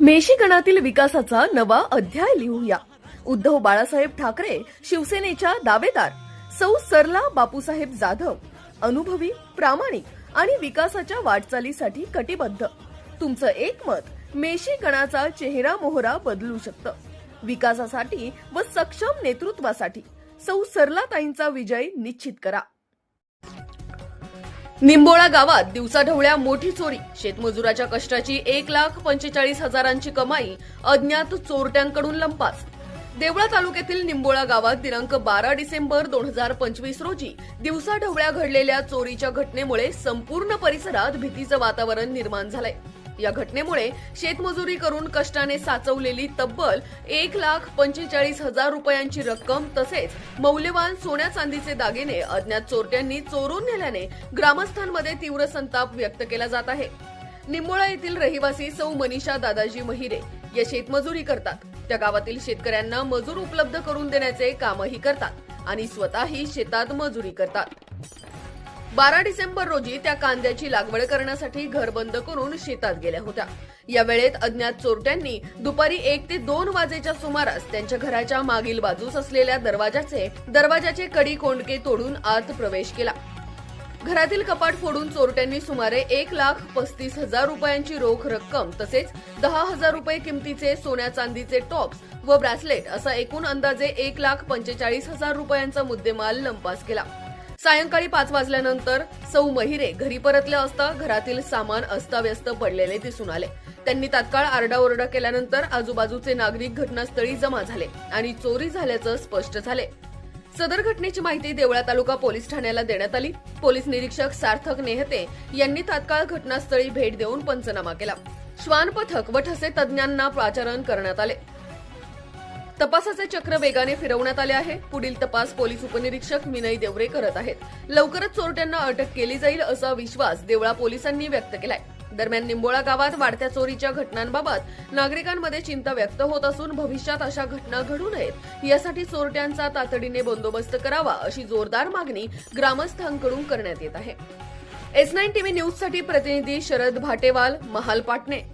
मेशिकणातील विकासाचा नवा अध्याय लिहूया. उद्धव बाळासाहेब ठाकरे शिवसेनेच्या दावेदार सौ सरला बापूसाहेब जाधव अनुभवी प्रामाणिक आणि विकासाच्या वाटचालीसाठी कटिबद्ध. तुमचं एक मत मेशी गणाचा चेहरा मोहरा बदलू शकतं. विकासासाठी व सक्षम नेतृत्वासाठी सौ सरलाताईंचा विजय निश्चित करा. निंबोळा गावात दिवसाढवळ्या मोठी चोरी. शेतमजुराच्या कष्टाची एक लाख पंचेचाळीस हजारांची कमाई अज्ञात चोरट्यांकडून लंपास. देवळा तालुक्यातील निंबोळा गावात दिनांक बारा डिसेंबर दोन हजार पंचवीस रोजी दिवसाढवळ्या घडलेल्या चोरीच्या घटनेमुळे संपूर्ण परिसरात भीतीचं वातावरण निर्माण झालंय. या घटनेमुळे शेतमजुरी करून कष्टाने साचवलेली तब्बल एक लाख पंचेचाळीस हजार रुपयांची रक्कम तसेच मौल्यवान सोन्या चांदीचे दागिने अज्ञात चोरट्यांनी चोरून नेल्याने ग्रामस्थांमध्ये तीव्र संताप व्यक्त केला जात आहे. निंबोळा येथील रहिवासी सौ मनीषा दादाजी महिरे या शेतमजुरी करतात. त्या गावातील शेतकऱ्यांना मजूर उपलब्ध करून देण्याचे कामही करतात आणि स्वतःही शेतात मजुरी करतात. बारा डिसेंबर रोजी त्या कांद्याची लागवड करण्यासाठी घर बंद करून शेतात गेल्या होत्या. या वेळेत अज्ञात चोरट्यांनी दुपारी एक ते दोन वाजेच्या सुमारास त्यांच्या घराच्या मागील बाजूस असलेल्या दरवाजाचे दरवाजाचे कडी कोंडके तोडून आत प्रवेश केला. घरातील कपाट फोडून चोरट्यांनी सुमारे एक लाख पस्तीस हजार रुपयांची रोख रक्कम तसेच दहा हजार रुपये किमतीचे सोन्या चांदीचे टॉप्स व ब्रॅसलेट असा एकूण अंदाजे एक लाख पंचेचाळीस हजार रुपयांचा मुद्देमाल लंपास केला. सायंकाळी पाच वाजल्यानंतर सौ महिरे घरी परतल्या असता घरातील सामान अस्ताव्यस्त पडलेले दिसून आले. त्यांनी तात्काळ आरडाओरडा केल्यानंतर आजूबाजूचे नागरिक घटनास्थळी जमा झाले आणि चोरी झाल्याचं स्पष्ट झाले. सदर घटनेची माहिती देवळा तालुका पोलीस ठाण्याला देण्यात आली. पोलीस निरीक्षक सार्थक नेहते यांनी तात्काळ घटनास्थळी भेट देऊन पंचनामा केला. श्वान पथक व ठसे तज्ञांना प्राचारण करण्यात आले. तपासाचे चक्र वेगाने फिरवण्यात आले आहे. पुढील तपास पोलीस उपनिरीक्षक विनय देवरे करत आहेत. लवकरच चोरट्यांना अटक केली जाईल असा विश्वास देवळा पोलिसांनी व्यक्त केलाय. दरम्यान निंबोळा गावात वाढत्या चोरीच्या घटनांबाबत नागरिकांमध्ये चिंता व्यक्त होत असून भविष्यात अशा घटना घडू नयेत. यासाठी चोरट्यांचा तातडीने बंदोबस्त करावा अशी जोरदार मागणी ग्रामस्थांकडून करण्यात येत आहे. एस नाईन टीव्ही न्यूजसाठी प्रतिनिधी शरद भाटेवाल महाल पाटणे.